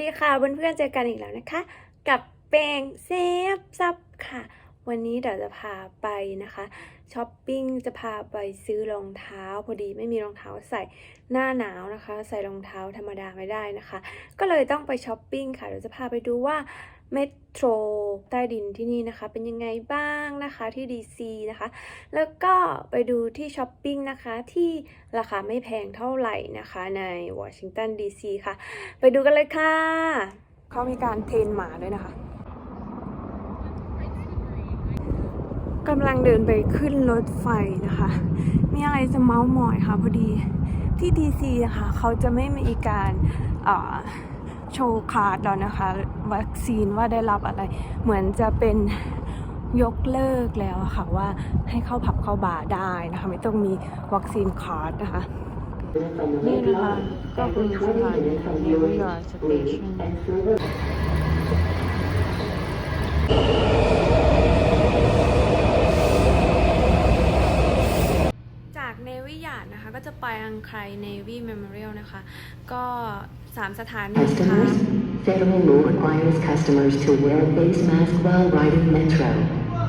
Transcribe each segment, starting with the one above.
ดีค่ะเพื่อนๆเจอกันอีกแล้วนะคะ กับเปงเซฟซับค่ะ วันนี้เดี๋ยวจะพาไปนะคะช้อปปิ้งจะพาไปซื้อรองเท้าพอดีไม่มีรองเท้าใส่หน้าหนาวนะคะ ใส่รองเท้าธรรมดาไม่ได้นะคะ ก็เลยต้องไปช้อปปิ้งค่ะเดี๋ยวจะพาไปดูว่า เมโทรใต้ดินที่นี่นะคะ เป็นยังไงบ้างนะคะที่ DC นะคะ แล้วก็ไปดูที่ช้อปปิ้งนะคะที่ราคาไม่แพงเท่าไหร่นะคะในวอชิงตันดีซีค่ะ ไปดูกันเลยค่ะ เขามีการเทรนหมาด้วยนะคะกำลังเดินไปขึ้นรถไฟนะคะ มีอะไรจะเมาส์มอยค่ะพอดีที่ดีซีนะคะเขาจะไม่มีการอ่อ โชว์คาร์ดแล้วนะคะ วัคซีนว่าได้รับอะไร เหมือนจะเป็นยกเลิกแล้วค่ะว่าให้เข้าผับเข้าบาร์ได้นะคะ ไม่ต้องมีวัคซีนคาร์ดนะคะ นี่นะคะ ก็คือสถานีนิวยอร์กสเตชันจากเน ดนะคะ ก็จะไปอังไครเนวีเมมโมเรียลนะคะ ก็สามสถานีค่ะ Customers, federal law requires customers to wear a face mask while riding metro.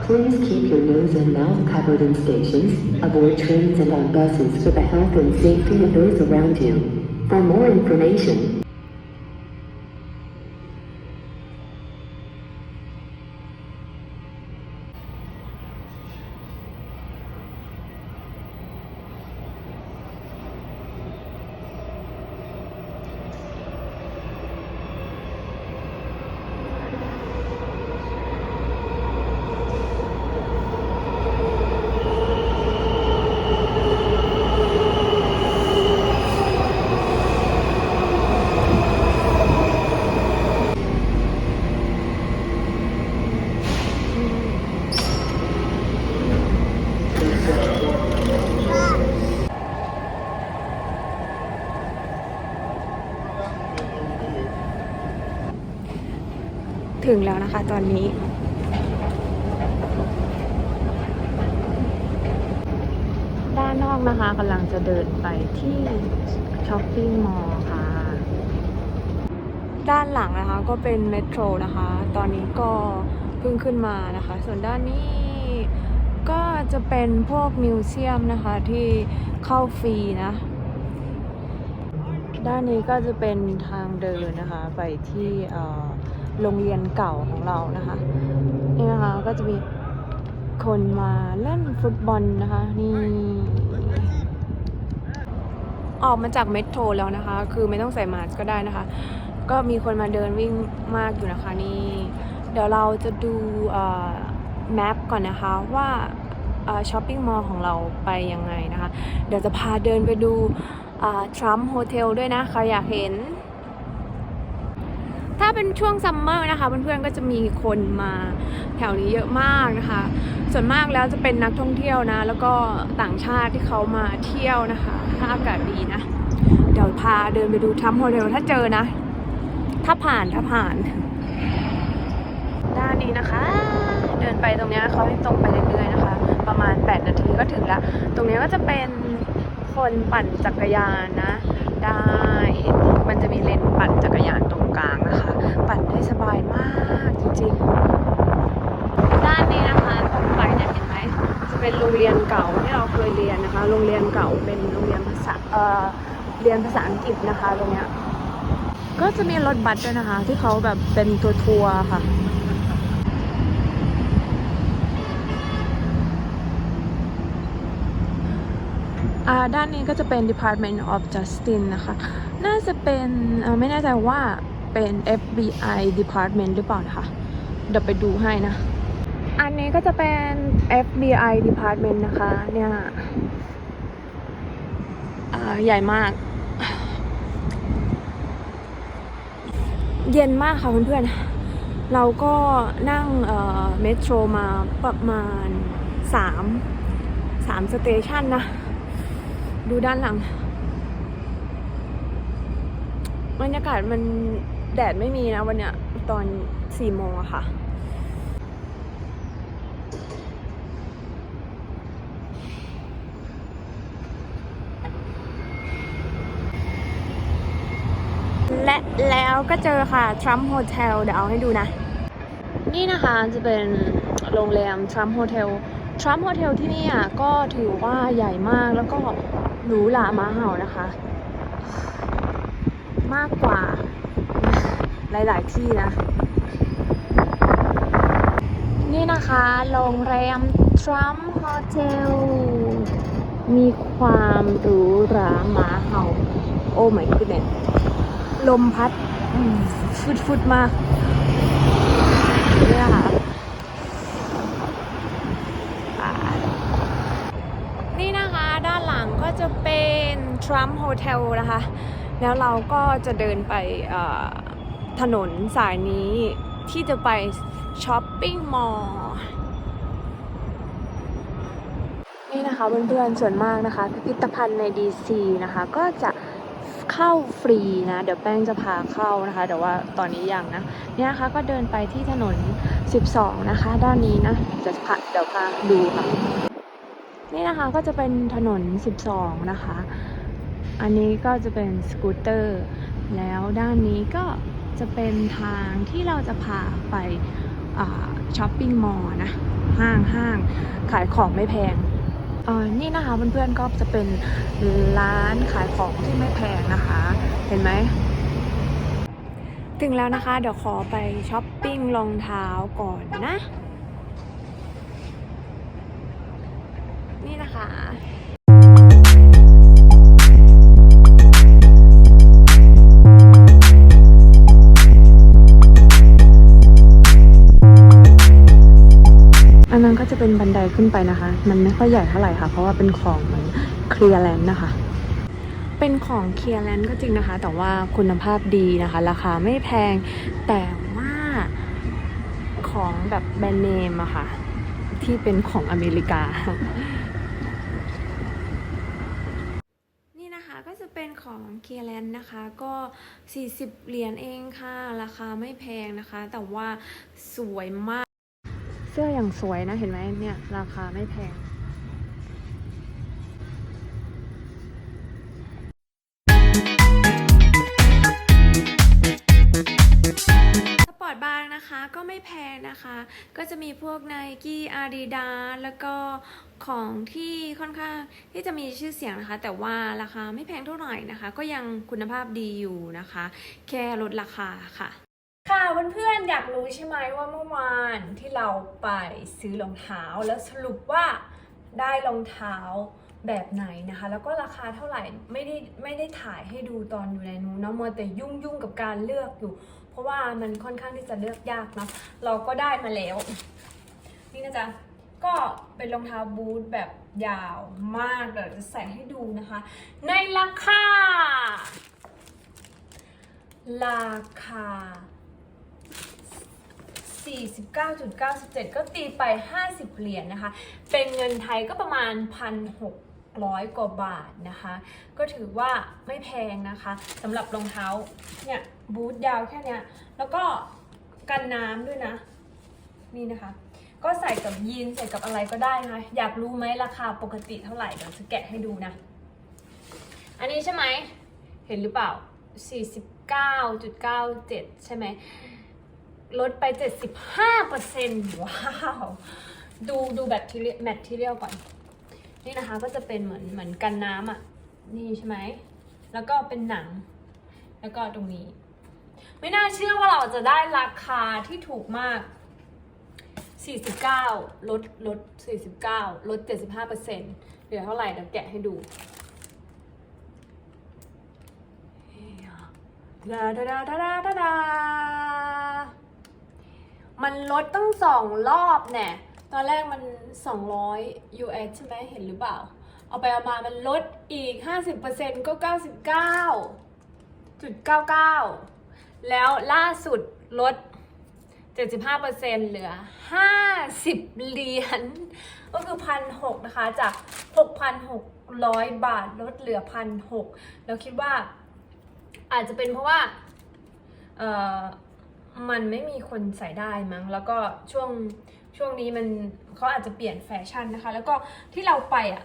Please keep your nose and mouth covered in stations, aboard trains and on buses for the health and safety of those around you. For more information, ถึงแล้วนะคะตอนนี้ ด้านนอกนะคะกำลังจะเดินไปที่ช้อปปิ้งมอลล์ค่ะ ด้านหลังนะคะก็เป็นเมโทรนะคะ ตอนนี้ก็เพิ่งขึ้นมานะคะ ส่วนด้านนี้ก็จะเป็นพวกมิวเซียมนะคะที่เข้าฟรีนะ ด้านนี้ก็จะเป็นทางเดินนะคะไปที่เอ่อ โรงเรียนเก่าของเรานะคะนี่นะคะก็จะมีคนมาเล่นฟุตบอลนะคะนี่ออกมาจากเมโทรแล้วนะคะ คือไม่ต้องใส่มาสก์ก็ได้นะคะ ก็มีคนมาเดินวิ่งมากอยู่นะคะนี่เดี๋ยวเราจะดูแมปก่อนนะคะว่าช้อปปิ้งมอลล์ของเราไปยังไงนะคะ เดี๋ยวจะพาเดินไปดูทรัมป์โฮเทลด้วยนะใครอยากเห็น ถ้าเป็นช่วงซัมเมอร์นะคะเพื่อนๆก็จะมีคนมาแถวนี้เยอะมากนะคะ ส่วนมากแล้วจะเป็นนักท่องเที่ยวนะ แล้วก็ต่างชาติที่เขามาเที่ยวนะคะ ถ้าอากาศดีนะ เดี๋ยวพาเดินไปดูทรัมโฮเทลถ้าเจอนะ ถ้าผ่านถ้าผ่าน ด้านนี้นะคะ เดินไปตรงนี้เขาให้ตรงไปเรื่อยๆนะคะ ประมาณ 8 นาทีก็ถึงล้วตรงนี้ก็จะเป็นคนปั่นจักรยานนะ ได้เห็นมันจะมีเลนปั่นจักรยานตรงกลางนะคะ ปั่นได้สบายมากจริงๆ ด้านนี้นะคะตรงไปเนี่ยเห็นไหมจะ เป็นโรงเรียนเก่าที่เราเคยเรียนนะคะ โรงเรียนเก่าเป็นโรงเรียนภาษาเอ่อเรียนภาษาอังกฤษนะคะตรงเนี้ยก็จะมีรถบัสด้วยนะคะ ที่เขาแบบเป็นทัวร์ทัวร์ค่ะอ่าด้านนี้ก็จะเป็น Department of Justice นะคะ น่าจะเป็นไม่แน่ใจว่าเป็น FBI Department หรือเปล่านะคะ เดี๋ยวไปดูให้นะ อันนี้ก็จะเป็น FBI Department นะคะ เนี่ยอ่าใหญ่มาก เย็นมากค่ะเพื่อนๆ เราก็นั่งเอ่อเมโทรมาประมาณสามสามสเตชันนะ ดูด้านหลังบรรยากาศมันแดดไม่มีนะวันเนี้ยตอนสี่โมงอะค่ะ ล และแล้วก็เจอค่ะ Trump Hotel เดี๋ยวเอาให้ดูนะ นี่นะคะจะเป็นโรงแรม Trump Hotel Trump Hotel ที่นี่อะก็ถือว่าใหญ่มากแล้วก็หรูหรามาเห่านะคะ มากกว่าหลาย ๆ ที่นะ นี่นะคะโรงแรม Trump Hotel มีความหรูหราหมาเห่า โอ้ my goodness ลมพัดฟุดฟุดมากนี่นะคะอ่านี่นะคะด้านหลังก็จะเป็น Trump Hotel นะคะ แล้วเราก็จะเดินไปถนนสายนี้ที่จะไปช้อปปิ้งมอลล์นี่นะคะเพื่อนๆส่วนมากนะคะ พิพิธภัณฑ์ใน DC นะคะ ก็จะ เข้าฟรีนะ เดี๋ยวแป้งจะพาเข้านะคะ แต่ว่าตอนนี้ยังนะ เนี่ยนะคะก็เดินไปที่ถนน 12 นะคะ ด้านนี้นะ จะพาเดี๋ยวพาดูค่ะ นี่นะคะก็จะเป็นถนน 12 นะคะ อันนี้ก็จะเป็นสกูตเตอร์ แล้วด้านนี้ก็จะเป็นทางที่เราจะพาไปช้อปปิ้งมอลล์นะ ห้างห้างขายของไม่แพง นี่นะคะเพื่อนๆก็จะเป็นร้านขายของที่ไม่แพงนะคะ เห็นไหม ถึงแล้วนะคะ เดี๋ยวขอไปช้อปปิ้งรองเท้าก่อนนะ นี่นะคะ นั้นก็จะเป็นบันไดขึ้นไปนะคะ มันไม่ค่อยใหญ่เท่าไหร่ค่ะ เพราะว่าเป็นของเหมือนเคลียร์แลนด์นะคะ เป็นของเคลียร์แลนด์ก็จริงนะคะ แต่ว่าคุณภาพดีนะคะ ราคาไม่แพง แต่ว่าของแบบแบรนด์เนมอะค่ะ ที่เป็นของอเมริกานี่นะคะก็จะเป็นของเคลียร์แลนด์นะคะ ก็ 40 เหรียญเองค่ะ ราคาไม่แพงนะคะ แต่ว่าสวยมาก สื้ออย่างสวยนะ เห็นไหมเนี่ย ราคาไม่แพงสปอร์ตบาร์นะคะก็ไม่แพงนะคะ ก็จะมีพวก n i กี้ Adidas แล้วก็ของที่ค่อนข้างที่จะมีชื่อเสียงนะคะ แต่ว่าราคาไม่แพงเท่าไหร่นะคะ ก็ยังคุณภาพดีอยู่นะคะ แค่ลดราคาค่ะ ค่ะเพื่อนๆอยากรู้ใช่ไหมว่าเมื่อวานที่เราไปซื้อรองเท้าแล้วสรุปว่าได้รองเท้าแบบไหนนะคะ แล้วก็ราคาเท่าไหร่ไม่ได้ไม่ได้ถ่ายให้ดูตอนอยู่ในนู้นเนาะมัวแต่ยุ่งยุ่งกับการเลือกอยู่ เพราะว่ามันค่อนข้างที่จะเลือกยากเนาะเราก็ได้มาแล้ว นี่นะจ๊ะก็เป็นรองเท้าบูทแบบยาวมากเดี๋ยวจะใส่ให้ดูนะคะ ในราคา ราคา 49.97 ก็ตีไป 50 เหรียญนะคะ เป็นเงินไทยก็ประมาณ 1,600 กว่าบาทนะคะ ก็ถือว่าไม่แพงนะคะสำหรับรองเท้าเนี่ยบูทยาวแค่เนี้ยแล้วก็กันน้ำด้วยนะ นี่นะคะ ก็ใส่กับยีนใส่กับอะไรก็ได้นะคะ อยากรู้ไหมราคาปกติเท่าไหร่เดี๋ยวจะแกะให้ดูนะ อันนี้ใช่ไหมเห็นหรือเปล่า 49.97 ใช่ไหม ลดไป 75%ว้าว ดูดูแบตทีเรียแมททีเรียลก่อน นี่นะคะก็จะเป็นเหมือนเหมือนกันน้ำอะ นี่ใช่ไหม แล้วก็เป็นหนัง แล้วก็ตรงนี้ ไม่น่าเชื่อว่าเราจะได้ราคาที่ถูกมาก 49 ลดลด 49 ลด 75%เหลือเท่าไหร่เดี๋ยวแกะให้ดูดาดาดาดาดาดาดา มันลดตั้งสองรอบแน่ตอนแรกมัน 200 US ใช่ไหมเห็นหรือเปล่า เอาไปเอามามันลดอีก 50%ก็ 99.99 แล้วล่าสุดลด 75%เหลือ 50 เหรียญก็คือพันหกนะคะ จาก 6,600 บาทลดเหลือพันหกแล้วคิดว่าอาจจะเป็นเพราะว่า มันไม่มีคนใส่ได้มั้ง แล้วก็ช่วงช่วงนี้มันเขาอาจจะเปลี่ยนแฟชั่นนะคะ แล้วก็ที่เราไปอะ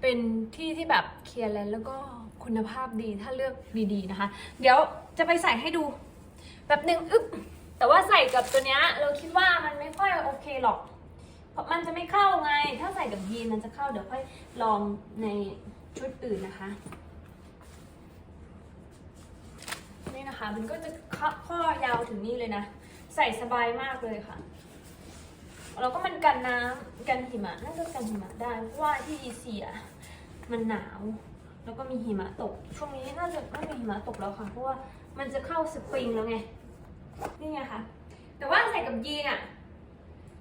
เป็นที่ที่แบบเคลียร์แลนด์แล้วก็คุณภาพดีถ้าเลือกดีๆนะคะ เดี๋ยวจะไปใส่ให้ดูแบบหนึ่งอึ๊บแต่ว่าใส่กับตัวเนี้ยเราคิดว่ามันไม่ค่อยโอเคหรอก เพราะมันจะไม่เข้าไง ถ้าใส่กับยีนมันจะเข้าเดี๋ยวค่อยลองในชุดอื่นนะคะ นี่นะคะ มันก็จะข้อยาวถึงนี่เลยนะ ใส่สบายมากเลยค่ะ แล้วก็มันกันน้ำกันหิมะน่าจะกันหิมะได้เพราะว่าที่อีเซียมันหนาว แล้วก็มีหิมะตก ช่วงนี้น่าจะไม่มีหิมะตกแล้วค่ะ เพราะว่ามันจะเข้าสปริงแล้วไง นี่ไงคะแต่ว่าใส่กับยีนอะ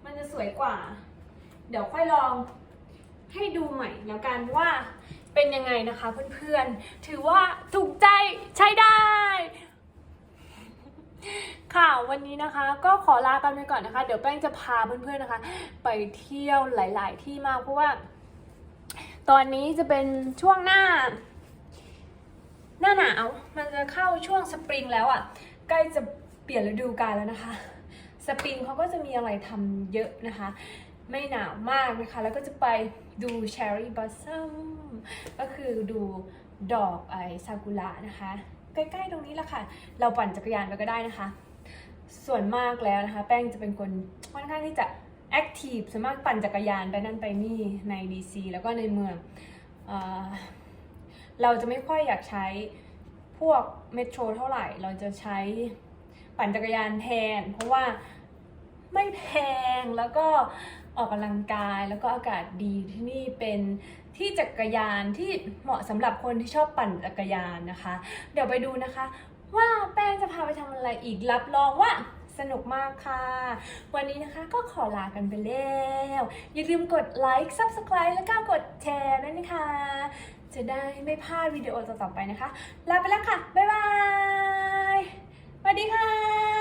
มันจะสวยกว่า เดี๋ยวค่อยลองให้ดูใหม่แล้วกันว่าเป็นยังไงนะคะเพื่อนๆ ถือว่าถูกใจใช้ได้ ค่ะวันนี้นะคะก็ขอลากันไปก่อนนะคะ เดี๋ยวแป้งจะพาเพื่อนๆนะคะ ไปเที่ยวหลาย ๆ ที่มากเพราะว่า ตอนนี้จะเป็นช่วงหน้า หน้าหนาวมันจะเข้าช่วงสปริงแล้วอะ่ะใกล้จะเปลี่ยนฤดูกาลแล้วนะคะ สปริงเขาก็จะมีอะไรทำเยอะนะคะ ไม่หนาวมากนะคะ แล้วก็จะไปดูเชอร์รี่บ o สซัมก็คือดูดอกไอซากุระนะคะ ใกล้ๆตรงนี้แหละค่ะ เราปั่นจักรยานไปก็ได้นะคะ ส่วนมากแล้วนะคะ แป้งจะเป็นคนค่อนข้างที่จะแอคทีฟส่วนมากปั่นจักรยานไปนั่นไปนี่ใน DC แล้วก็ในเมืองเอเราจะไม่ค่อยอยากใช้พวกเมโทรเท่าไหร่ เราจะใช้ปั่นจักรยานแทน เพราะว่าไม่แพงแล้วก็ออกกำลังกายแล้วก็อากาศดีที่นี่เป็น ที่จักรยานที่เหมาะสำหรับคนที่ชอบปั่นจักรยานนะคะ เดี๋ยวไปดูนะคะ ว่าแป้งจะพาไปทำอะไรอีกรับรองว่าสนุกมากค่ะ วันนี้นะคะก็ขอลากันไปแล้ว อย่าลืมกดไลค์ Subscribe แล้วก็กดแชร์ด้วยนะคะ จะได้ไม่พลาดวิดีโอต่อๆไปนะคะ ลาไปแล้วค่ะ บ๊ายบายสวัสดีค่ะ